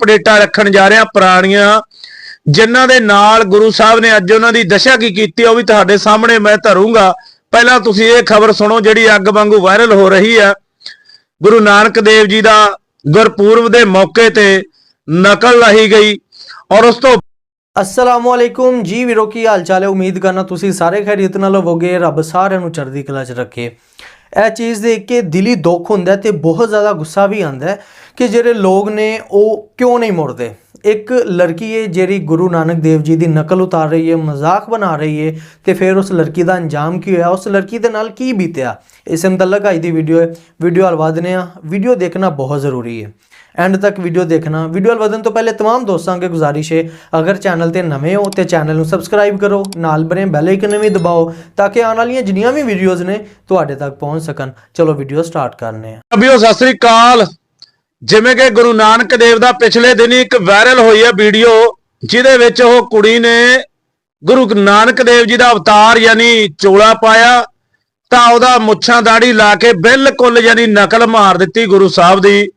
ਅਪਡੇਟਾਂ ਰੱਖਣ ਜਾ ਰਹੇ ਹਾਂ ਪੁਰਾਣੀਆਂ। ਜਿਨ੍ਹਾਂ ਦੇ ਨਾਲ ਗੁਰੂ ਸਾਹਿਬ ਨੇ ਅੱਜ ਉਹਨਾਂ ਦੀ ਦਸ਼ਾ ਕੀ ਕੀਤੀ, ਉਹ ਵੀ ਤੁਹਾਡੇ ਸਾਹਮਣੇ ਮੈਂ ਧਰੂੰਗਾ। ਪਹਿਲਾਂ ਤੁਸੀਂ ਇਹ ਖਬਰ ਸੁਣੋ ਜਿਹੜੀ ਅੱਗ ਵਾਂਗੂ ਵਾਇਰਲ ਹੋ ਰਹੀ ਹੈ। ਗੁਰੂ ਨਾਨਕ ਦੇਵ ਜੀ ਦਾ ਗੁਰਪੂਰਬ ਦੇ ਮੌਕੇ ਤੇ ਨਕਲ ਲਾਹੀ ਗਈ ਔਰ ਉਸ ਤੋਂ ਅਸਲਾਮੁਅਲੈਕੁਮ ਜੀ ਵੀਰੋ, ਕੀ ਹਾਲ ਚਾਲ ਹੈ? ਉਮੀਦ ਕਰਨਾ ਤੁਸੀਂ ਸਾਰੇ ਖੈਰੀਅਤ ਨਾਲ ਹੋਵੋਗੇ। ਰੱਬ ਸਾਰਿਆਂ ਨੂੰ ਚੜ੍ਹਦੀ ਕਲਾ 'ਚ ਰੱਖੇ। ਇਹ ਚੀਜ਼ ਦੇਖ ਕੇ ਦਿਲੀ ਦੁੱਖ ਹੁੰਦਾ ਹੈ ਤੇ ਬਹੁਤ ਜ਼ਿਆਦਾ ਗੁੱਸਾ ਵੀ ਆਉਂਦਾ ਕਿ ਜਿਹੜੇ ਲੋਕ ਨੇ, ਉਹ ਕਿਉਂ ਨਹੀਂ ਮੁੜਦੇ? ਇੱਕ ਲੜਕੀ ਹੈ ਜਿਹੜੀ ਗੁਰੂ ਨਾਨਕ ਦੇਵ ਜੀ ਦੀ ਨਕਲ ਉਤਾਰ ਰਹੀ ਹੈ ਮਜ਼ਾਕ ਬਣਾ ਰਹੀ ਹੈ ਤੇ ਫਿਰ ਉਸ ਲੜਕੀ ਦਾ ਅੰਜਾਮ ਕੀ ਹੋਇਆ ਉਸ ਲੜਕੀ ਦੇ ਨਾਲ ਕੀ ਬੀਤਿਆ ਇਸ ਮੁਤਲਕ ਅੱਜ ਦੀ ਵੀਡੀਓ ਹੈ ਵੀਡੀਓ ਹਲ ਵਧਨੇ ਆ ਵੀਡੀਓ ਦੇਖਣਾ ਬਹੁਤ ਜ਼ਰੂਰੀ ਹੈ ਐਂਡ ਤੱਕ ਵੀਡੀਓ ਦੇਖਣਾ ਵੀਡੀਓ ਵਧਣ ਤੋਂ ਪਹਿਲੇ तमाम ਦੋਸਤਾਂ ਅੱਗੇ ਗੁਜ਼ਾਰਿਸ਼ ਹੈ ਅਗਰ ਚੈਨਲ ਤੇ ਨਵੇਂ ਹੋ ਤੇ ਚੈਨਲ ਨੂੰ ਸਬਸਕ੍ਰਾਈਬ ਕਰੋ ਨਾਲ ਬਣੇ ਬੈਲ ਆਈਕਨ ਵੀ ਦਬਾਓ ਤਾਂ ਕਿ ਆਉਣ ਵਾਲੀਆਂ ਜਿੰਨੀਆਂ ਵੀ ਵੀਡੀਓਜ਼ ਨੇ ਤੁਹਾਡੇ ਤੱਕ ਪਹੁੰਚ ਸਕਣ ਚਲੋ ਵੀਡੀਓ ਸਟਾਰਟ ਕਰਨੇ ਆ ਅਬਿਓ ਸਤਿ ਸ੍ਰੀ ਅਕਾਲ ਜਿਵੇਂ ਕਿ ਗੁਰੂ ਨਾਨਕ ਦੇਵ ਦਾ ਪਿਛਲੇ ਦਿਨੀ ਇੱਕ ਵਾਇਰਲ ਹੋਈ ਹੈ ਵੀਡੀਓ, ਜਿਹਦੇ ਵਿੱਚ ਉਹ ਕੁੜੀ ਨੇ ਗੁਰੂ ਨਾਨਕ ਦੇਵ ਜੀ ਦਾ ਅਵਤਾਰ ਯਾਨੀ ਚੋਲਾ ਪਾਇਆ, ਤਾਂ ਉਹਦਾ ਮੁੱਛਾਂ ਦਾੜੀ ਲਾ ਕੇ ਬਿਲਕੁਲ ਯਾਨੀ ਨਕਲ ਮਾਰ ਦਿੱਤੀ ਗੁਰੂ ਸਾਹਿਬ ਦੀ।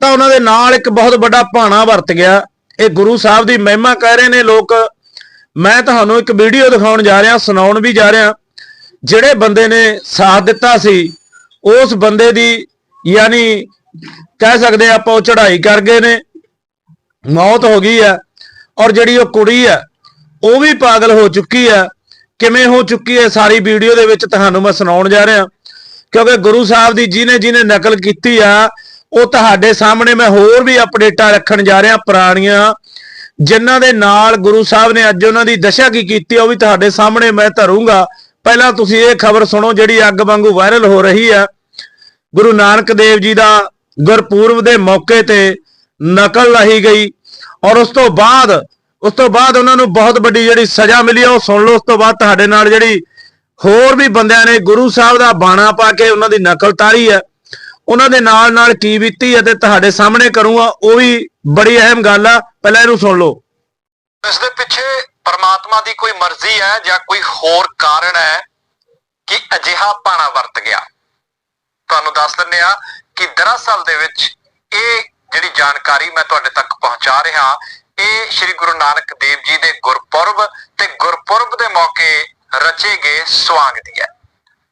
ਤਾਂ ਉਹਨਾਂ ਦੇ ਨਾਲ ਇੱਕ ਬਹੁਤ ਵੱਡਾ ਭਾਣਾ ਵਰਤ ਗਿਆ। ਇਹ ਗੁਰੂ ਸਾਹਿਬ ਦੀ ਮਹਿਮਾ ਕਹਿ ਰਹੇ ਨੇ ਲੋਕ। ਮੈਂ ਤੁਹਾਨੂੰ ਇੱਕ ਵੀਡੀਓ ਦਿਖਾਉਣ ਜਾ ਰਿਹਾ, ਸੁਣਾਉਣ ਵੀ ਜਾ ਰਿਹਾ। ਜਿਹੜੇ ਬੰਦੇ ਨੇ ਸਾਥ ਦਿੱਤਾ ਸੀ, ਉਸ ਬੰਦੇ ਦੀ ਯਾਨੀ ਕਹਿ ਸਕਦੇ ਆਪਾਂ ਉਹ ਚੜ੍ਹਾਈ ਕਰ ਗਏ ਨੇ, ਮੌਤ ਹੋ ਗਈ ਹੈ ਔਰ ਜਿਹੜੀ ਉਹ ਕੁੜੀ ਹੈ, ਉਹ ਵੀ ਪਾਗਲ ਹੋ ਚੁੱਕੀ ਹੈ। ਕਿਵੇਂ ਹੋ ਚੁੱਕੀ ਹੈ ਸਾਰੀ ਵੀਡੀਓ ਦੇ ਵਿੱਚ ਤੁਹਾਨੂੰ ਮੈਂ ਸੁਣਾਉਣ ਜਾ ਰਿਹਾ। ਕਿਉਂਕਿ ਗੁਰੂ ਸਾਹਿਬ ਦੀ ਜਿਹਨੇ ਜਿਹਨੇ ਨਕਲ ਕੀਤੀ ਆ, ਉਹ ਤੁਹਾਡੇ ਸਾਹਮਣੇ ਮੈਂ ਹੋਰ ਵੀ ਅਪਡੇਟਾਂ ਰੱਖਣ ਜਾ ਰਿਹਾ ਪੁਰਾਣੀਆਂ। ਜਿਨ੍ਹਾਂ ਦੇ ਨਾਲ ਗੁਰੂ ਸਾਹਿਬ ਨੇ ਅੱਜ ਉਹਨਾਂ ਦੀ ਦਸ਼ਾ ਕੀ ਕੀਤੀ ਉਹ ਵੀ ਤੁਹਾਡੇ ਸਾਹਮਣੇ ਮੈਂ ਧਰੂੰਗਾ। ਪਹਿਲਾਂ ਤੁਸੀਂ ਇਹ ਖਬਰ ਸੁਣੋ ਜਿਹੜੀ ਅੱਗ ਵਾਂਗੂ ਵਾਇਰਲ ਹੋ ਰਹੀ ਹੈ। ਗੁਰੂ ਨਾਨਕ ਦੇਵ ਜੀ ਦਾ ਗੁਰਪੂਰਬ ਦੇ ਮੌਕੇ ਤੇ ਨਕਲ ਲਾਹੀ ਗਈ ਔਰ ਉਸ ਤੋਂ ਬਾਅਦ, ਉਸ ਤੋਂ ਬਾਅਦ ਉਹਨਾਂ ਨੂੰ ਬਹੁਤ ਵੱਡੀ ਜਿਹੜੀ ਸਜ਼ਾ ਮਿਲੀ ਆ, ਉਹ ਸੁਣ ਲਓ, ਉਸ ਤੋਂ ਬਾਅਦ ਤੁਹਾਡੇ ਨਾਲ ਜਿਹੜੀ ਹੋਰ ਵੀ ਬੰਦਿਆਂ ਨੇ ਗੁਰੂ ਸਾਹਿਬ ਦਾ ਬਾਣਾ ਪਾ ਕੇ ਉਹਨਾਂ ਦੀ ਨਕਲ ਤਾਰੀ ਹੈ ਉਹਨਾਂ ਦੇ ਨਾਲ ਨਾਲ ਕੀ ਬੀਤੀ ਅਤੇ ਤੁਹਾਡੇ ਸਾਹਮਣੇ ਕਰੂੰਗਾ ਉਹ ਵੀ ਬੜੀ ਅਹਿਮ ਗੱਲ ਆ, ਪਹਿਲਾਂ ਇਹਨੂੰ ਸੁਣ ਲਓ। ਇਸ ਦੇ ਪਿੱਛੇ ਪਰਮਾਤਮਾ ਦੀ ਕੋਈ ਮਰਜ਼ੀ ਹੈ ਜਾਂ ਕੋਈ ਹੋਰ ਕਾਰਨ ਹੈ ਕਿ ਅਜਿਹਾ ਪਾਣਾ ਵਰਤ ਗਿਆ। ਤੁਹਾਨੂੰ ਦੱਸ ਦਿੰਦੇ ਆ ਕਿ ਦਰਅਸਲ ਦੇ ਵਿੱਚ ਇਹ ਜਿਹੜੀ ਜਾਣਕਾਰੀ ਮੈਂ ਤੁਹਾਡੇ ਤੱਕ ਪਹੁੰਚਾ ਰਿਹਾ, ਇਹ ਸ੍ਰੀ ਗੁਰੂ ਨਾਨਕ ਦੇਵ ਜੀ ਦੇ ਗੁਰਪੁਰਬ ਤੇ ਗੁਰਪੁਰਬ ਦੇ ਮੌਕੇ ਰਚੇ ਗਏ ਸਵਾਂਗ ਦੀ ਹੈ।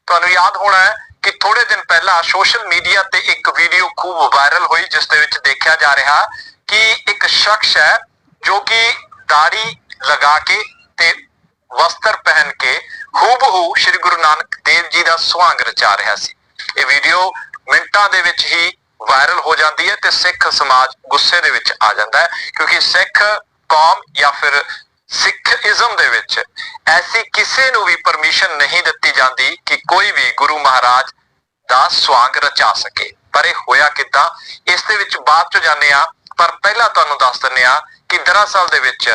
ਤੁਹਾਨੂੰ ਯਾਦ ਹੋਣਾ ਹੈ ਕਿ ਥੋੜੇ ਦਿਨ ਪਹਿਲਾਂ ਸੋਸ਼ਲ ਮੀਡੀਆ ਤੇ ਇੱਕ ਵੀਡੀਓ ਖੂਬ ਵਾਇਰਲ ਹੋਈ, ਜਿਸ ਦੇ ਵਿੱਚ ਦੇਖਿਆ ਜਾ ਰਿਹਾ ਕਿ ਇੱਕ ਸ਼ਖਸ ਹੈ ਜੋ ਕਿ ਦਾੜੀ ਲਗਾ ਕੇ ਤੇ ਵਸਤਰ ਪਹਿਨ ਕੇ ਹੂਬਹੂ ਸ੍ਰੀ ਗੁਰੂ ਨਾਨਕ ਦੇਵ ਜੀ ਦਾ ਸੁਹਾਗ ਰਚਾ ਰਿਹਾ ਸੀ। ਇਹ ਵੀਡੀਓ ਮਿੰਟਾਂ ਦੇ ਵਿੱਚ ਹੀ ਵਾਇਰਲ ਹੋ ਜਾਂਦੀ ਹੈ ਤੇ ਸਿੱਖ ਸਮਾਜ ਗੁੱਸੇ ਦੇ ਵਿੱਚ ਆ ਜਾਂਦਾ ਹੈ, ਕਿਉਂਕਿ ਸਿੱਖ ਕੌਮ ਜਾਂ ਫਿਰ ਸਿੱਖੀਜ਼ਮ ਦੇ ਵਿੱਚ ਐਸੀ ਕਿਸੇ ਨੂੰ ਵੀ ਪਰਮਿਸ਼ਨ ਨਹੀਂ ਦਿੱਤੀ ਜਾਂਦੀ ਕਿ ਕੋਈ ਵੀ ਗੁਰੂ ਮਹਾਰਾਜ ਦਾ ਸਵਾਂਗ ਰਚਾ ਸਕੇ। ਪਰ ਇਹ ਹੋਇਆ ਕਿਦਾਂ? ਇਸ ਦੇ ਵਿੱਚ ਬਾਅਦ ਚ ਜਾਣਦੇ ਆ ਪਰ ਪਹਿਲਾਂ ਤੁਹਾਨੂੰ ਦੱਸ ਦਿੰਦੇ ਆ ਕਿ ਦਰਅਸਲ ਦੇ ਵਿੱਚ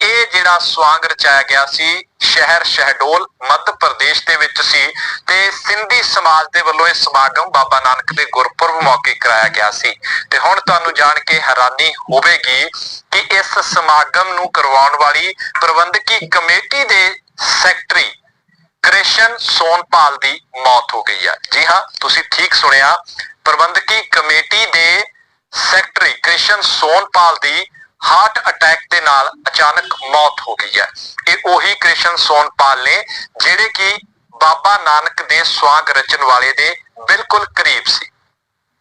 ਇਹ ਜਿਹੜਾ ਸਵਾਂਗ ਰਚਾਇਆ ਗਿਆ ਸੀ, ਸ਼ਹਿਰ ਸ਼ਹਿਡੋਲ, ਮੱਧ ਪ੍ਰਦੇਸ਼ ਦੇ ਵਿੱਚ ਸੀ ਤੇ ਸਿੰਧੀ ਸਮਾਜ ਦੇ ਵੱਲੋਂ ਇਹ ਸਮਾਗਮ ਬਾਬਾ ਨਾਨਕ ਦੇ ਗੁਰਪੁਰਬ ਮੌਕੇ ਕਰਾਇਆ ਗਿਆ ਸੀ। ਤੇ ਹੁਣ ਤੁਹਾਨੂੰ ਜਾਣ ਕੇ ਹੈਰਾਨੀ ਹੋਵੇਗੀ ਕਿ ਇਸ ਸਮਾਗਮ ਨੂੰ ਕਰਵਾਉਣ ਵਾਲੀ ਪ੍ਰਬੰਧਕੀ ਕਮੇਟੀ ਦੇ ਸੈਕਟਰੀ ਕ੍ਰਿਸ਼ਨ ਸੋਨਪਾਲ ਦੀ ਮੌਤ ਹੋ ਗਈ ਹੈ ਜੀ ਹਾਂ, ਤੁਸੀਂ ਠੀਕ ਸੁਣਿਆ। ਪ੍ਰਬੰਧਕੀ ਕਮੇਟੀ ਦੇ ਸੈਕਟਰੀ ਕ੍ਰਿਸ਼ਨ ਸੋਨਪਾਲ ਦੀ ਹਾਰਟ ਅਟੈਕ ਦੇ ਨਾਲ ਅਚਾਨਕ ਮੌਤ ਹੋ ਗਈ ਹੈ। ਇਹ ਉਹੀ ਕ੍ਰਿਸ਼ਨ ਸੋਨਪਾਲ ਨੇ ਜਿਹੜੇ ਕਿ ਬਾਬਾ ਨਾਨਕ ਦੇ ਸਵਾਂਗ ਰਚਨ ਵਾਲੇ ਦੇ ਬਿਲਕੁਲ ਕਰੀਬ ਸੀ।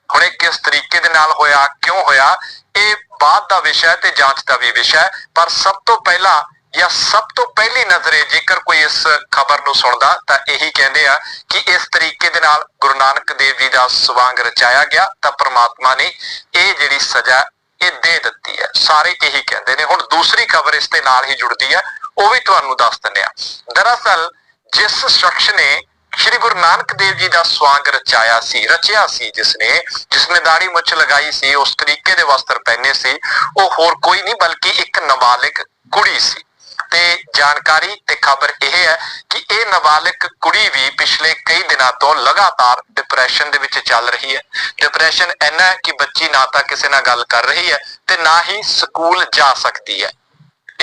ਹੁਣ ਇਹ ਕਿਸ ਤਰੀਕੇ ਦੇ ਨਾਲ ਹੋਇਆ, ਕਿਉਂ ਹੋਇਆ, ਇਹ ਬਾਅਦ ਦਾ ਵਿਸ਼ਾ ਹੈ ਤੇ ਜਾਂਚ ਦਾ ਵੀ ਵਿਸ਼ਾ ਹੈ। ਪਰ ਸਭ ਤੋਂ ਪਹਿਲਾਂ ਜਾਂ ਸਭ ਤੋਂ ਪਹਿਲੀ ਨਜ਼ਰੇ ਜੇਕਰ ਕੋਈ ਇਸ ਖਬਰ ਨੂੰ ਸੁਣਦਾ, ਤਾਂ ਇਹੀ ਕਹਿੰਦੇ ਆ ਕਿ ਇਸ ਤਰੀਕੇ ਦੇ ਨਾਲ ਗੁਰੂ ਨਾਨਕ ਦੇਵ ਜੀ ਦਾ ਸਵਾਂਗ ਰਚਾਇਆ ਗਿਆ, ਤਾਂ ਪ੍ਰਮਾਤਮਾ ਨੇ ਇਹ ਜਿਹੜੀ ਸਜ਼ਾ ਇਹ ਦੇ ਦਿੱਤੀ ਹੈ। ਸਾਰੇ ਇਹੀ ਕਹਿੰਦੇ ਨੇ। ਹੁਣ ਦੂਸਰੀ ਖਬਰ ਇਸ ਦੇ ਨਾਲ ਹੀ ਜੁੜਦੀ ਹੈ। ਉਹ ਵੀ ਤੁਹਾਨੂੰ ਦੱਸ ਦਿੰਦੇ ਆ ਦਰਅਸਲ ਜਿਸ ਸ਼ਖਸ ਨੇ ਸ਼੍ਰੀ ਗੁਰੂ ਨਾਨਕ ਦੇਵ ਜੀ ਦਾ ਸਵਾਂਗ ਰਚਾਇਆ ਸੀ, ਰਚਿਆ ਸੀ ਜਿਸਨੇ ਜਿਸਨੇ ਦਾੜੀ ਮੁੱਛ ਲਗਾਈ ਸੀ, ਉਸ ਤਰੀਕੇ ਦੇ ਵਸਤਰ ਪਹਿਨੇ ਸੀ, ਉਹ ਹੋਰ ਕੋਈ ਨਹੀਂ ਬਲਕਿ ਇੱਕ ਨਾਬਾਲਿਗ ਕੁੜੀ ਸੀ। ਤੇ ਜਾਣਕਾਰੀ ਤੇ ਖਬਰ ਇਹ ਹੈ ਕਿ ਇਹ ਨਾਬਾਲਿਗ ਕੁੜੀ ਵੀ ਪਿਛਲੇ ਕਈ ਦਿਨਾਂ ਤੋਂ ਲਗਾਤਾਰ ਡਿਪਰੈਸ਼ਨ ਦੇ ਵਿੱਚ ਚੱਲ ਰਹੀ ਹੈ। ਡਿਪਰੈਸ਼ਨ ਇੰਨਾ ਹੈ ਕਿ ਬੱਚੀ ਨਾ ਤਾਂ ਕਿਸੇ ਨਾਲ ਗੱਲ ਕਰ ਰਹੀ ਹੈ ਤੇ ਨਾ ਹੀ ਸਕੂਲ ਜਾ ਸਕਦੀ ਹੈ।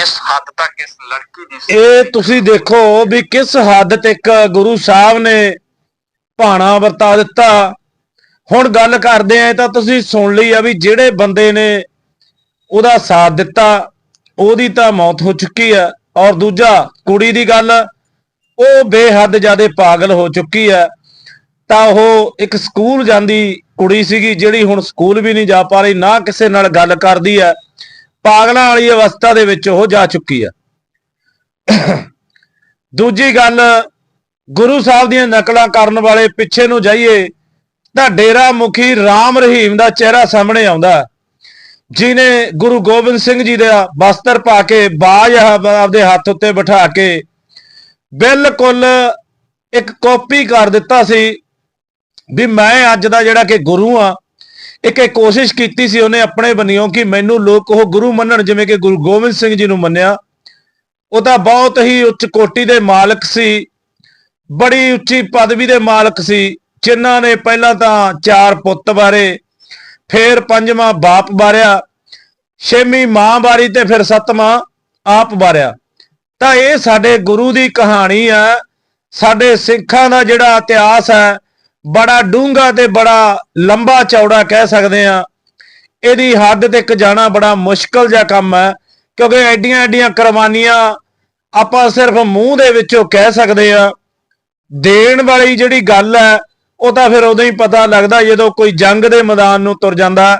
ਇਸ ਹੱਦ ਤੱਕ ਇਸ ਲੜਕੀ ਦੀ ਇਹ ਤੁਸੀਂ ਦੇਖੋ ਵੀ ਕਿਸ ਹੱਦ ਤੱਕ ਗੁਰੂ ਸਾਹਿਬ ਨੇ ਭਾਣਾ ਵਰਤਾ ਦਿੱਤਾ। ਹੁਣ ਗੱਲ ਕਰਦੇ ਆ ਤਾਂ ਤੁਸੀਂ ਸੁਣ ਲਈ ਆ ਵੀ ਜਿਹੜੇ ਬੰਦੇ ਨੇ ਉਹਦਾ ਸਾਥ ਦਿੱਤਾ। ਉਹਦੀ ਤਾਂ ਮੌਤ ਹੋ ਚੁੱਕੀ ਹੈ ਔਰ ਦੂਜਾ ਕੁੜੀ ਦੀ ਗੱਲ ਉਹ ਬੇਹੱਦ ਜ਼ਿਆਦਾ ਪਾਗਲ ਹੋ ਚੁੱਕੀ ਹੈ ਤਾਂ ਉਹ ਇੱਕ ਸਕੂਲ ਜਾਂਦੀ ਕੁੜੀ ਸੀਗੀ ਜਿਹੜੀ ਹੁਣ ਸਕੂਲ ਵੀ ਨਹੀਂ ਜਾ ਪਾ ਰਹੀ ਨਾ ਕਿਸੇ ਨਾਲ ਗੱਲ ਕਰਦੀ ਹੈ ਪਾਗਲਾਂ ਵਾਲੀ ਅਵਸਥਾ ਦੇ ਵਿੱਚ ਉਹ ਜਾ ਚੁੱਕੀ ਹੈ ਦੂਜੀ ਗੱਲ ਗੁਰੂ ਸਾਹਿਬ ਦੀਆਂ ਨਕਲਾਂ ਕਰਨ ਵਾਲੇ ਪਿੱਛੇ ਨੂੰ ਜਾਈਏ ਤਾਂ ਡੇਰਾ ਮੁਖੀ ਰਾਮ ਰਹੀਮ ਦਾ ਚਿਹਰਾ ਸਾਹਮਣੇ ਆਉਂਦਾ। ਹੈ, ਜਿਨੇ ਗੁਰੂ ਗੋਬਿੰਦ ਸਿੰਘ ਜੀ ਦਾ ਬਸਤਰ ਪਾ ਕੇ ਬਾਜ ਆਪਦੇ ਹੱਥ ਉੱਤੇ ਬਿਠਾ ਕੇ ਬਿਲਕੁਲ ਇੱਕ ਕਾਪੀ ਕਰ ਦਿੱਤਾ ਸੀ ਵੀ ਮੈਂ ਅੱਜ ਦਾ ਜਿਹੜਾ ਕਿ ਗੁਰੂ ਆ ਇੱਕ ਇਹ ਕੋਸ਼ਿਸ਼ ਕੀਤੀ ਸੀ ਉਹਨੇ ਆਪਣੇ ਬੰਨਿਓ ਕਿ ਮੈਨੂੰ ਲੋਕ ਉਹ ਗੁਰੂ ਮੰਨਣ ਜਿਵੇਂ ਕਿ ਗੁਰੂ ਗੋਬਿੰਦ ਸਿੰਘ ਜੀ ਨੂੰ ਮੰਨਿਆ। ਉਹ ਤਾਂ ਬਹੁਤ ਹੀ ਉੱਚ ਕੋਟੀ ਦੇ ਮਾਲਕ ਸੀ, ਬੜੀ ਉੱਚੀ ਪਦਵੀ ਦੇ ਮਾਲਕ ਸੀ, ਜਿਨ੍ਹਾਂ ਨੇ ਪਹਿਲਾਂ ਤਾਂ ਚਾਰ ਪੁੱਤ ਬਾਰੇ ਫਿਰ ਪੰਜਵਾਂ ਬਾਪ ਬਾਰਿਆ, ਛੇਵੀਂ ਮਾਂ ਬਾਰੀ ਤੇ ਫਿਰ ਸੱਤਵਾਂ ਆਪ ਬਾਰਿਆ। ਤਾਂ ਇਹ ਸਾਡੇ ਗੁਰੂ ਦੀ ਕਹਾਣੀ ਆ। ਸਾਡੇ ਸਿੱਖਾਂ ਦਾ ਜਿਹੜਾ ਇਤਿਹਾਸ ਹੈ, ਬੜਾ ਡੂੰਘਾ ਤੇ ਬੜਾ ਲੰਬਾ ਚੌੜਾ ਕਹਿ ਸਕਦੇ ਆ ਇਹਦੀ ਹੱਦ ਤੱਕ ਜਾਣਾ ਬੜਾ ਮੁਸ਼ਕਲ ਜਿਹਾ ਕੰਮ ਹੈ, ਕਿਉਂਕਿ ਐਡੀਆਂ ਐਡੀਆਂ ਕੁਰਬਾਨੀਆਂ ਆਪਾਂ ਸਿਰਫ ਮੂੰਹ ਦੇ ਵਿੱਚੋਂ ਕਹਿ ਸਕਦੇ ਆ ਦੇਣ ਵਾਲੀ ਜਿਹੜੀ ਗੱਲ ਹੈ ਉਹ ਤਾਂ ਫਿਰ ਉਦੋਂ ਹੀ ਪਤਾ ਲੱਗਦਾ ਜਦੋਂ ਕੋਈ ਜੰਗ ਦੇ ਮੈਦਾਨ ਨੂੰ ਤੁਰ ਜਾਂਦਾ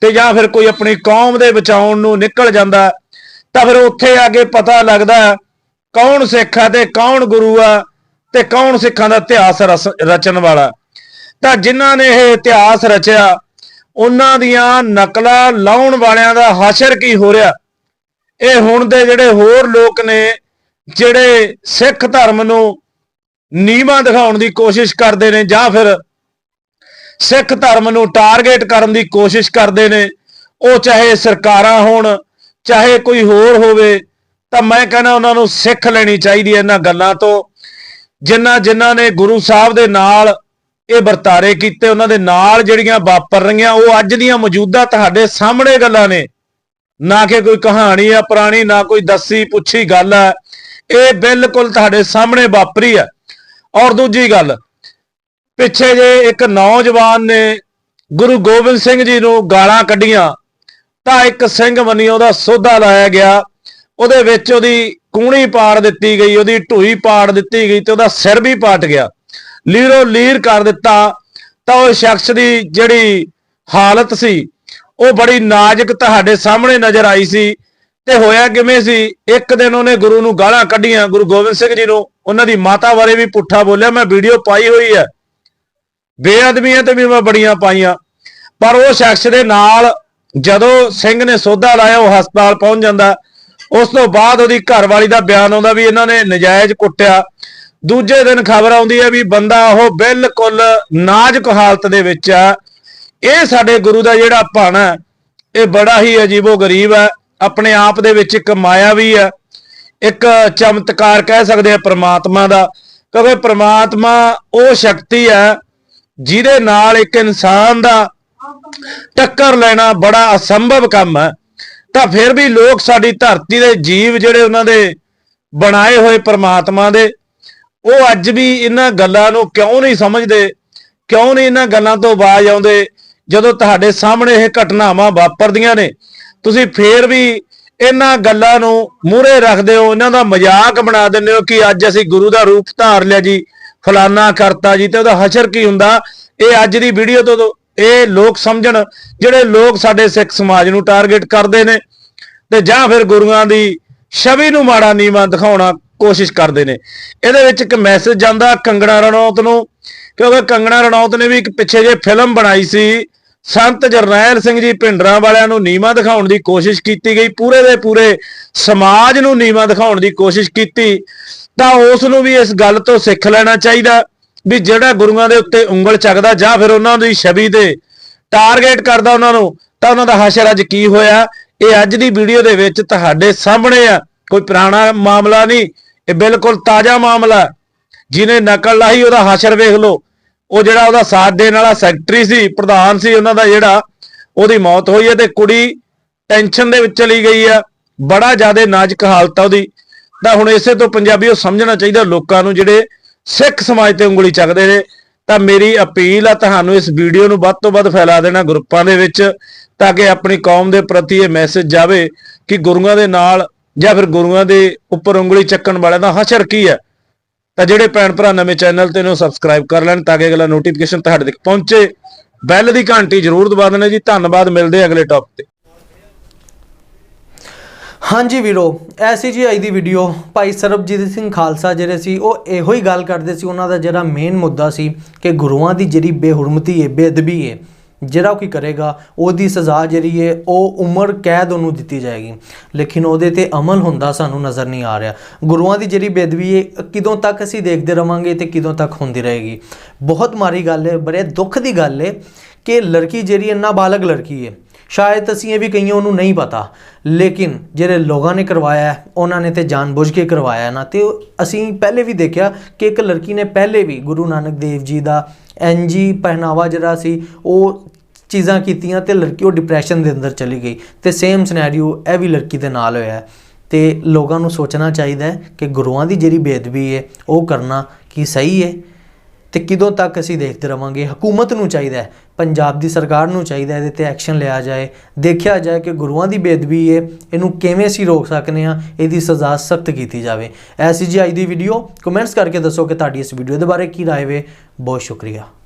ਤੇ ਜਾਂ ਫਿਰ ਕੋਈ ਆਪਣੀ ਕੌਮ ਦੇ ਬਚਾਉਣ ਨੂੰ ਨਿਕਲ ਜਾਂਦਾ, ਤਾਂ ਫਿਰ ਉੱਥੇ ਆ ਕੇ ਪਤਾ ਲੱਗਦਾ ਕੌਣ ਸਿੱਖ ਹੈ ਤੇ ਕੌਣ ਗੁਰੂ ਆ ਤੇ ਕੌਣ ਸਿੱਖਾਂ ਦਾ ਇਤਿਹਾਸ ਰਸ- ਰਚਣ ਵਾਲਾ। ਤਾਂ ਜਿਨ੍ਹਾਂ ਨੇ ਇਹ ਇਤਿਹਾਸ ਰਚਿਆ, ਉਹਨਾਂ ਦੀਆਂ ਨਕਲਾਂ ਲਾਉਣ ਵਾਲਿਆਂ ਦਾ ਹਸ਼ਰ ਕੀ ਹੋ ਰਿਹਾ? ਇਹ ਹੁਣ ਦੇ ਜਿਹੜੇ ਹੋਰ ਲੋਕ ਨੇ, ਜਿਹੜੇ ਸਿੱਖ ਧਰਮ ਨੂੰ ਨੀਵਾਂ ਦਿਖਾਉਣ ਦੀ ਕੋਸ਼ਿਸ਼ ਕਰਦੇ ਨੇ ਜਾਂ ਫਿਰ ਸਿੱਖ ਧਰਮ ਨੂੰ ਟਾਰਗੇਟ ਕਰਨ ਦੀ ਕੋਸ਼ਿਸ਼ ਕਰਦੇ ਨੇ, ਉਹ ਚਾਹੇ ਸਰਕਾਰਾਂ ਹੋਣ, ਚਾਹੇ ਕੋਈ ਹੋਰ ਹੋਵੇ, ਤਾਂ ਮੈਂ ਕਹਿੰਦਾ ਉਹਨਾਂ ਨੂੰ ਸਿੱਖ ਲੈਣੀ ਚਾਹੀਦੀ ਹੈ ਇਹਨਾਂ ਗੱਲਾਂ ਤੋਂ। ਜਿਨ੍ਹਾਂ ਜਿਨ੍ਹਾਂ ਨੇ ਗੁਰੂ ਸਾਹਿਬ ਦੇ ਨਾਲ ਇਹ ਵਰਤਾਰੇ ਕੀਤੇ, ਉਹਨਾਂ ਦੇ ਨਾਲ ਜਿਹੜੀਆਂ ਵਾਪਰ ਰਹੀਆਂ, ਉਹ ਅੱਜ ਦੀਆਂ ਮੌਜੂਦਾ ਤੁਹਾਡੇ ਸਾਹਮਣੇ ਗੱਲਾਂ ਨੇ। ਨਾ ਕਿ ਕੋਈ ਕਹਾਣੀ ਆ ਪੁਰਾਣੀ, ਨਾ ਕੋਈ ਦੱਸੀ ਪੁੱਛੀ ਗੱਲ ਹੈ ਇਹ ਬਿਲਕੁਲ ਤੁਹਾਡੇ ਸਾਹਮਣੇ ਵਾਪਰੀ ਹੈ ਔਰ ਦੂਜੀ ਗੱਲ, ਪਿੱਛੇ ਜੇ ਇੱਕ ਨੌਜਵਾਨ ਨੇ ਗੁਰੂ ਗੋਬਿੰਦ ਸਿੰਘ ਜੀ ਨੂੰ ਗਾਲਾਂ ਕੱਢੀਆਂ, ਤਾਂ ਇੱਕ ਸਿੰਘ ਬਣੀ ਉਹਦਾ ਸੋਧਾ ਲਾਇਆ ਗਿਆ, ਉਹਦੇ ਵਿੱਚ ਉਹਦੀ ਕੂਣੀ ਪਾੜ ਦਿੱਤੀ ਗਈ, ਉਹਦੀ ਢੂਈ ਪਾੜ ਦਿੱਤੀ ਗਈ ਤੇ ਉਹਦਾ ਸਿਰ ਵੀ ਪਾਟ ਗਿਆ। ਲੀਰੋ ਲੀਰ ਕਰ ਦਿੱਤਾ, ਤਾਂ ਉਹ ਸ਼ਖਸ ਦੀ ਜਿਹੜੀ ਹਾਲਤ ਸੀ, ਉਹ ਬੜੀ ਨਾਜ਼ੁਕ ਤੁਹਾਡੇ ਸਾਹਮਣੇ ਨਜ਼ਰ ਆਈ ਸੀ। ਤੇ ਹੋਇਆ ਕਿਵੇਂ ਸੀ? ਇੱਕ ਦਿਨ ਉਹਨੇ ਗੁਰੂ ਨੂੰ ਗਾਲਾਂ ਕੱਢੀਆਂ ਗੁਰੂ ਗੋਬਿੰਦ ਸਿੰਘ ਜੀ ਨੂੰ। ਉਹਨਾਂ ਦੀ ਮਾਤਾ ਬਾਰੇ ਵੀ ਪੁੱਠਾ ਬੋਲਿਆ ਮੈਂ ਵੀਡੀਓ ਪਾਈ ਹੋਈ ਹੈ। ਬੇਅਦਬੀਆਂ ਤੇ ਵੀ ਮੈਂ ਬੜੀਆਂ ਪਾਈਆਂ। ਪਰ ਉਹ ਸ਼ਖਸ ਦੇ ਨਾਲ ਜਦੋਂ ਸਿੰਘ ਨੇ ਸੋਧਾ ਲਾਇਆ ਉਹ ਹਸਪਤਾਲ ਪਹੁੰਚ ਜਾਂਦਾ। ਉਸ ਤੋਂ ਬਾਅਦ ਉਹਦੀ ਘਰਵਾਲੀ ਦਾ ਬਿਆਨ ਆਉਂਦਾ ਵੀ ਇਹਨਾਂ ਨੇ ਨਜਾਇਜ਼ ਕੁੱਟਿਆ। ਦੂਜੇ ਦਿਨ ਖਬਰ ਆਉਂਦੀ ਹੈ ਵੀ ਬੰਦਾ ਉਹ ਬਿਲਕੁਲ ਨਾਜ਼ੁਕ ਹਾਲਤ ਦੇ ਵਿੱਚ ਆ ਇਹ ਸਾਡੇ ਗੁਰੂ ਦਾ ਜਿਹੜਾ ਭਾਣਾ ਹੈ, ਇਹ ਬੜਾ ਹੀ ਅਜੀਬੋ ਗਰੀਬ ਹੈ। ਆਪਣੇ ਆਪ ਦੇ ਵਿੱਚ ਇੱਕ ਮਾਇਆ ਵੀ ਹੈ ਇੱਕ ਚਮਤਕਾਰ ਕਹਿ ਸਕਦੇ ਆ ਪ੍ਰਮਾਤਮਾ ਦਾ। ਕਿਉਂਕਿ ਪ੍ਰਮਾਤਮਾ, ਉਹ ਸ਼ਕਤੀ ਹੈ ਜਿਹਦੇ ਨਾਲ ਇੱਕ ਇਨਸਾਨ ਦਾ ਟੱਕਰ ਲੈਣਾ ਬੜਾ ਅਸੰਭਵ ਕੰਮ ਹੈ ਤਾਂ ਫਿਰ ਵੀ ਲੋਕ ਸਾਡੀ ਧਰਤੀ ਦੇ ਜੀਵ ਜਿਹੜੇ ਉਹਨਾਂ ਦੇ ਬਣਾਏ ਹੋਏ ਪ੍ਰਮਾਤਮਾ ਦੇ, ਉਹ ਅੱਜ ਵੀ ਇਹਨਾਂ ਗੱਲਾਂ ਨੂੰ ਕਿਉਂ ਨਹੀਂ ਸਮਝਦੇ, ਕਿਉਂ ਨਹੀਂ ਇਹਨਾਂ ਗੱਲਾਂ ਤੋਂ ਬਾਜ ਆਉਂਦੇ, ਜਦੋਂ ਤੁਹਾਡੇ ਸਾਹਮਣੇ ਇਹ ਘਟਨਾਵਾਂ ਵਾਪਰਦੀਆਂ ਨੇ ਤੁਸੀਂ ਫੇਰ ਵੀ ਇਹਨਾਂ ਗੱਲਾਂ ਨੂੰ ਮੂਹਰੇ ਰੱਖਦੇ ਹੋ, ਇਹਨਾਂ ਦਾ ਮਜ਼ਾਕ ਬਣਾ ਦਿੰਦੇ ਹੋ ਕਿ ਅੱਜ ਅਸੀਂ ਗੁਰੂ ਦਾ ਰੂਪ ਧਾਰ ਲਿਆ ਜੀ, ਫਲਾਨਾ ਕਰਤਾ ਜੀ, ਤੇ ਉਹਦਾ ਹਸ਼ਰ ਕੀ ਹੁੰਦਾ? ਇਹ ਅੱਜ ਦੀ ਵੀਡੀਓ ਤੋਂ ਇਹ ਲੋਕ ਸਮਝਣ, ਜਿਹੜੇ ਲੋਕ ਸਾਡੇ ਸਿੱਖ ਸਮਾਜ ਨੂੰ ਟਾਰਗੇਟ ਕਰਦੇ ਨੇ, ਤੇ ਜਾਂ ਫਿਰ ਗੁਰੂਆਂ ਦੀ ਛਵੀ ਨੂੰ ਮਾੜਾ ਨੀਵਾਂ ਦਿਖਾਉਣਾ ਕੋਸ਼ਿਸ਼ ਕਰਦੇ ਨੇ। ਇਹਦੇ ਵਿੱਚ ਇੱਕ ਮੈਸੇਜ ਜਾਂਦਾ ਕੰਗਣਾ ਰਣੌਤ ਨੂੰ, ਕਿਉਂਕਿ ਕੰਗਣਾ ਰਣੌਤ ਨੇ ਵੀ ਇੱਕ ਪਿੱਛੇ ਜੇ ਫਿਲਮ ਬਣਾਈ ਸੀ ਸੰਤ ਜਰਨੈਲ ਸਿੰਘ ਜੀ ਭਿੰਡਰਾਂ ਵਾਲਿਆਂ ਨੂੰ ਨੀਵਾਂ ਦਿਖਾਉਣ ਦੀ ਕੋਸ਼ਿਸ਼ ਕੀਤੀ ਗਈ, ਪੂਰੇ ਦੇ ਪੂਰੇ ਸਮਾਜ ਨੂੰ ਨੀਵਾਂ ਦਿਖਾਉਣ ਦੀ ਕੋਸ਼ਿਸ਼ ਕੀਤੀ, ਤਾਂ ਉਸ ਨੂੰ ਵੀ ਇਸ ਗੱਲ ਤੋਂ ਸਿੱਖ ਲੈਣਾ ਚਾਹੀਦਾ ਵੀ ਜਿਹੜਾ ਗੁਰੂਆਂ ਦੇ ਉੱਤੇ ਉਂਗਲ ਚੱਕਦਾ ਜਾਂ ਫਿਰ ਉਹਨਾਂ ਦੀ ਛਵੀ ਤੇ ਟਾਰਗੇਟ ਕਰਦਾ ਉਹਨਾਂ ਨੂੰ, ਤਾਂ ਉਹਨਾਂ ਦਾ ਹਾਸ਼ਰ ਅੱਜ ਕੀ ਹੋਇਆ? ਇਹ ਅੱਜ ਦੀ ਵੀਡੀਓ ਦੇ ਵਿੱਚ ਤੁਹਾਡੇ ਸਾਹਮਣੇ ਆ, ਕੋਈ ਪੁਰਾਣਾ ਮਾਮਲਾ ਨਹੀਂ, ਇਹ ਬਿਲਕੁਲ ਤਾਜ਼ਾ ਮਾਮਲਾ। ਜਿਹਨੇ ਨਕਲ ਲਾਹੀ ਉਹਦਾ ਹਸ਼ਰ ਵੇਖ ਲਓ। ਉਹ ਜਿਹੜਾ ਉਹਦਾ ਸਾਥ ਦੇਣ ਵਾਲਾ ਸੈਕਟਰੀ ਸੀ, ਪ੍ਰਧਾਨ ਸੀ ਉਹਨਾਂ ਦਾ ਜਿਹੜਾ, ਉਹਦੀ ਮੌਤ ਹੋਈ ਹੈ ਤੇ ਕੁੜੀ ਟੈਨਸ਼ਨ ਦੇ ਵਿੱਚ ਚਲੀ ਗਈ ਆ ਬੜਾ ਜ਼ਿਆਦਾ ਨਾਜ਼ੁਕ ਹਾਲਤ ਆ ਉਹਦੀ। ਤਾਂ ਹੁਣ ਇਸੇ ਤੋਂ ਪੰਜਾਬੀ ਉਹ ਸਮਝਣਾ ਚਾਹੀਦਾ ਲੋਕਾਂ ਨੂੰ ਜਿਹੜੇ ਸਿੱਖ ਸਮਾਜ ਤੇ ਉਂਗਲੀ ਚੱਕਦੇ ਨੇ। ਤਾਂ ਮੇਰੀ ਅਪੀਲ ਆ ਤੁਹਾਨੂੰ ਇਸ ਵੀਡੀਓ ਨੂੰ ਵੱਧ ਤੋਂ ਵੱਧ ਫੈਲਾ ਦੇਣਾ ਗਰੁੱਪਾਂ ਦੇ ਵਿੱਚ, ਤਾਂ ਕਿ ਆਪਣੀ ਕੌਮ ਦੇ ਪ੍ਰਤੀ ਇਹ ਮੈਸੇਜ ਜਾਵੇ ਕਿ ਗੁਰੂਆਂ ਦੇ ਨਾਲ ਜਾਂ ਫਿਰ ਗੁਰੂਆਂ ਦੇ ਉੱਪਰ ਉਂਗਲੀ ਚੱਕਣ ਵਾਲਿਆਂ ਦਾ ਹਸ਼ਰ ਕੀ ਹੈ। ਤਾਂ ਜਿਹੜੇ ਭੈਣ ਭਰਾ ਨਵੇਂ ਚੈਨਲ ਤੇ ਨੂੰ ਸਬਸਕ੍ਰਾਈਬ ਕਰ ਲੈਣ ਤਾਂ ਕਿ ਅਗਲਾ ਨੋਟੀਫਿਕੇਸ਼ਨ ਤੁਹਾਡੇ ਤੱਕ ਪਹੁੰਚੇ। ਬੈਲ ਦੀ ਘੰਟੀ ਜ਼ਰੂਰ ਦਬਾ ਦੇਣਾ ਜੀ। ਧੰਨਵਾਦ, ਮਿਲਦੇ ਅਗਲੇ ਟੌਪਿਕ ਤੇ। ਹਾਂਜੀ ਵੀਰੋ ਐਸੀ ਜੀ ਅੱਜ ਦੀ ਵੀਡੀਓ ਭਾਈ ਸਰਬਜੀਤ ਸਿੰਘ ਖਾਲਸਾ ਜਿਹੜੇ ਸੀ, ਉਹ ਇਹੋ ਹੀ ਗੱਲ ਕਰਦੇ ਸੀ। ਉਹਨਾਂ ਦਾ ਜਿਹੜਾ ਮੇਨ ਮੁੱਦਾ ਸੀ ਕਿ ਗੁਰੂਆਂ ਦੀ ਜਿਹੜੀ ਬੇਹੁਰਮਤੀ ਹੈ ਬੇਅਦਬੀ ਹੈ ਜਿਹੜਾ ਉਹ ਕੀ ਕਰੇਗਾ, ਉਹਦੀ ਸਜ਼ਾ ਜਿਹੜੀ ਹੈ ਉਹ ਉਮਰ ਕੈਦ ਉਹਨੂੰ ਦਿੱਤੀ ਜਾਏਗੀ। ਲੇਕਿਨ ਉਹਦੇ ਤੇ ਅਮਲ ਹੁੰਦਾ ਸਾਨੂੰ ਨਜ਼ਰ ਨਹੀਂ ਆ ਰਿਹਾ। ਗੁਰੂਆਂ ਦੀ ਜਿਹੜੀ ਬੇਅਦਬੀ ਹੈ ਕਿਦੋਂ ਤੱਕ ਅਸੀਂ ਦੇਖਦੇ ਰਵਾਂਗੇ ਤੇ ਕਿਦੋਂ ਤੱਕ ਹੁੰਦੀ ਰਹੇਗੀ? ਬਹੁਤ ਮਾਰੀ ਗੱਲ ਹੈ ਬੜੇ ਦੁੱਖ ਦੀ ਗੱਲ ਹੈ ਕਿ ਲੜਕੀ ਜਿਹੜੀ ਹੈ ਨਾਬਾਲਗ ਲੜਕੀ ਹੈ ਸ਼ਾਇਦ ਅਸੀਂ ਇਹ ਵੀ ਕਹੀਏ ਉਹਨੂੰ ਨਹੀਂ ਪਤਾ। ਲੇਕਿਨ ਜਿਹੜੇ ਲੋਕਾਂ ਨੇ ਕਰਵਾਇਆ ਉਹਨਾਂ ਨੇ ਤੇ ਜਾਣਬੁੱਝ ਕੇ ਕਰਵਾਇਆ ਨਾ। ਤੇ ਅਸੀਂ ਪਹਿਲੇ ਵੀ ਦੇਖਿਆ ਕਿ ਇੱਕ ਲੜਕੀ ਨੇ ਪਹਿਲੇ ਵੀ ਗੁਰੂ ਨਾਨਕ ਦੇਵ ਜੀ ਦਾ ਐਨਜੀ ਪਹਿਨਾਵਾ ਜਿਹੜਾ ਸੀ, ਉਹ ਚੀਜ਼ਾਂ ਕੀਤੀਆਂ ਤੇ ਲੜਕੀ ਉਹ ਡਿਪਰੈਸ਼ਨ ਦੇ ਅੰਦਰ ਚਲੀ ਗਈ। ਤੇ ਸੇਮ ਸਿਨੈਰੀਓ ਇਹ ਵੀ ਲੜਕੀ ਦੇ ਨਾਲ ਹੋਇਆ ਹੈ। ਤੇ ਲੋਕਾਂ ਨੂੰ ਸੋਚਣਾ ਚਾਹੀਦਾ ਹੈ ਕਿ ਗੁਰੂਆਂ ਦੀ ਜਿਹੜੀ ਬੇਅਦਬੀ ਹੈ, ਉਹ ਕਰਨਾ ਕੀ ਸਹੀ ਹੈ? ਤੇ ਕਿਦੋਂ ਤੱਕ ਅਸੀਂ ਦੇਖਦੇ ਰਵਾਂਗੇ? ਹਕੂਮਤ ਨੂੰ ਚਾਹੀਦਾ ਹੈ, ਪੰਜਾਬ ਦੀ ਸਰਕਾਰ ਨੂੰ ਚਾਹੀਦਾ ਇਹਦੇ ਤੇ ਐਕਸ਼ਨ ਲਿਆ ਜਾਏ। ਦੇਖਿਆ ਜਾਏ ਕਿ ਗੁਰੂਆਂ ਦੀ ਬੇਅਦਬੀ ਹੈ ਇਹਨੂੰ ਕਿਵੇਂ ਅਸੀਂ ਰੋਕ ਸਕਨੇ ਆ ਇਹਦੀ ਸਜ਼ਾ ਸਖਤ ਕੀਤੀ ਜਾਵੇ। ਐਸੀ ਜੀ ਅੱਜ ਦੀ ਵੀਡੀਓ ਕਮੈਂਟਸ ਕਰਕੇ ਦੱਸੋ ਕਿ ਤੁਹਾਡੀ ਇਸ ਵੀਡੀਓ ਦੇ ਬਾਰੇ ਕੀ ਰਾਏ ਵੇ। ਬਹੁਤ ਸ਼ੁਕਰੀਆ।